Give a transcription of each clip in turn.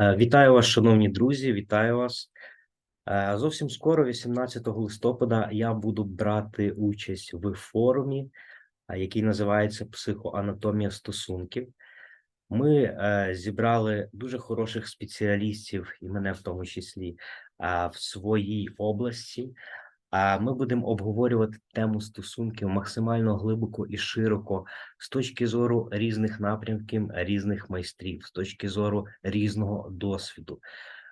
Е, Вітаю вас, шановні друзі, вітаю вас. Е, Зовсім скоро, 18 листопада, я буду брати участь в форумі, е, який називається Психоанатомія стосунків. Ми зібрали дуже хороших спеціалістів, і мене в тому числі, в своїй області. А ми будемо обговорювати тему стосунків максимально глибоко і широко з точки зору різних напрямків, різних майстрів, з точки зору різного досвіду.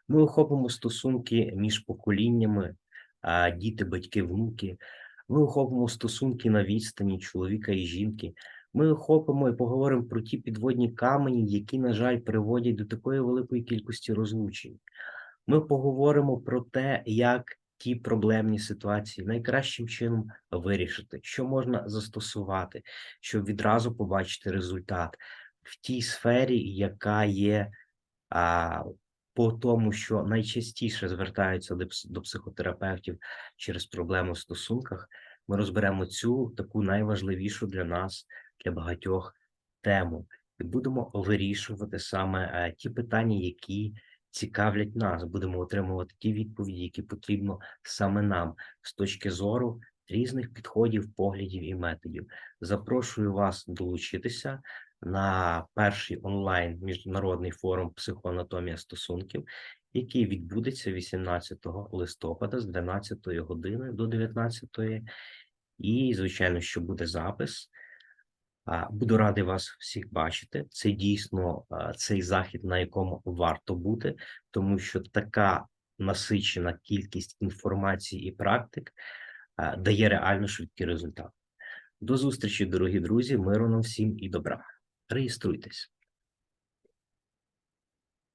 Ми охопимо стосунки між поколіннями, діти, батьки, внуки. Ми охопимо стосунки на відстані чоловіка і жінки. Ми охопимо і поговоримо про ті підводні камені, які, на жаль, приводять до такої великої кількості розлучень. Ми поговоримо про те, як ті проблемні ситуації найкращим чином вирішити, що можна застосувати, щоб відразу побачити результат в тій сфері, яка є а, по тому, що найчастіше звертаються до, психотерапевтів через проблеми в стосунках. Ми розберемо цю таку найважливішу для нас, для багатьох тему, і будемо вирішувати саме е, ті питання, які цікавлять нас. Будемо отримувати ті відповіді, які потрібно саме нам з точки зору різних підходів, поглядів і методів. Запрошую вас долучитися на перший онлайн міжнародний форум психоанатомія стосунків, який відбудеться 18 листопада з 12 години до 19. І, звичайно, що буде запис. Буду радий вас всіх бачити. Це дійсно цей захід, на якому варто бути, тому що така насичена кількість інформації і практик дає реально швидкі результати. До зустрічі, дорогі друзі, миру нам всім і добра. Реєструйтесь.